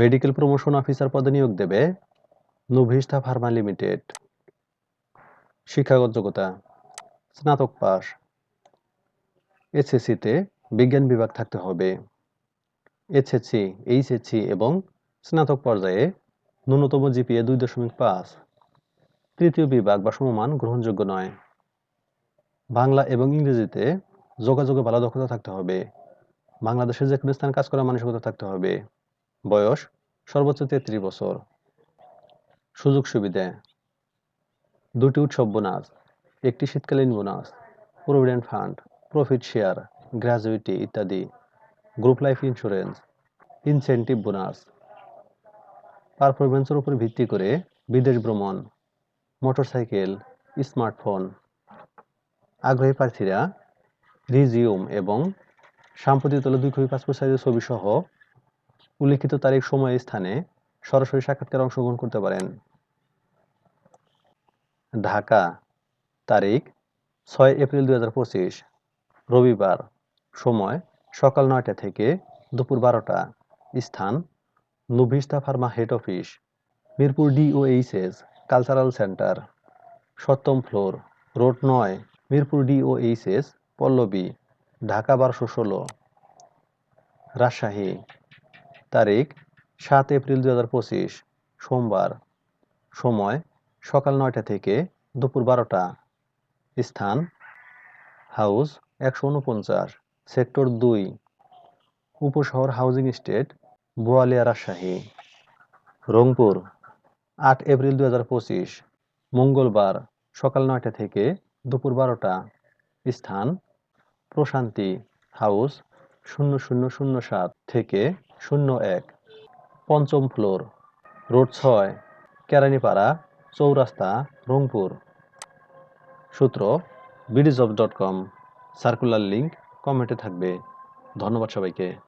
Medical promotion officer পদে নিয়োগ দেবে নুভিস্তা ফার্মা লিমিটেড। শিক্ষাগত যোগ্যতা, স্নাতক পাস এসএসসিতে বিজ্ঞান বিভাগ থাকতে হবে। এসএসসি, এইচএসসি এবং স্নাতক পর্যায়ে ন্যূনতম জিপিএ দুই দশমিক পাঁচ। তৃতীয় বিভাগ বা সমমান গ্রহণযোগ্য নয়। বাংলা এবং ইংরেজিতে যোগাযোগে ভালো দক্ষতা থাকতে হবে। বাংলাদেশের যে কোনো স্থানে কাজ করার মানসিকতা থাকতে হবে। বয়স? সর্বোচ্চ তেত্রিশ বছর। সুযোগ সুবিধা। দুটি উৎসব বোনাস, একটি শীতকালীন bonus, provident fund, profit share, gratuity ইত্যাদি, group life insurance, incentive bonus. পারফরমেন্সের উপর ভিত্তি করে বিদেশ ভ্রমণ, মোটরসাইকেল, স্মার্টফোন, আগ্রহী প্রার্থীরা রিজিউম এবং সাম্প্রতিক তলে দুই কপি পাসপোর্ট সাইজের ছবি সহ উল্লিখিত তারিখ, সময়, স্থানে সরাসরি সাক্ষাৎকারে অংশগ্রহণ করতে পারেন। ঢাকা, তারিখ, ছয় এপ্রিল দুই হাজার পঁচিশ, রবিবার, সময়, সকাল নয়টা থেকে দুপুর বারোটা। স্থান Nuvista pharma head office, Mirpur DOHS cultural centre, সপ্তম ফ্লোর, রোড নয়, মিরপুর ডিওএইচএস, পল্লবী, ঢাকা বারোশো ষোলো। রাজশাহী তারিখ, সাত এপ্রিল দু হাজার পঁচিশ, সোমবার। সময়, সকাল নয়টা থেকে দুপুর বারোটা। স্থান, হাউস, একশো উনপঞ্চাশ, সেক্টর দুই। উপশহর হাউজিং স্টেট, বোয়ালিয়া রাজশাহী। রংপুর, আট এপ্রিল দু হাজার পঁচিশ, মঙ্গলবার, সকাল নয়টা থেকে দুপুর বারোটা। স্থান, প্রশান্তি, হাউস, শূন্য শূন্য শূন্য সাত থেকে শূন্য এক। পঞ্চম ফ্লোর। রোড ছয়, কেরানীপাড়া, চৌরাস্তা, রংপুর। সূত্র BDJob dot com circular link কমেন্টে থাকবে। ধন্যবাদ সবাইকে।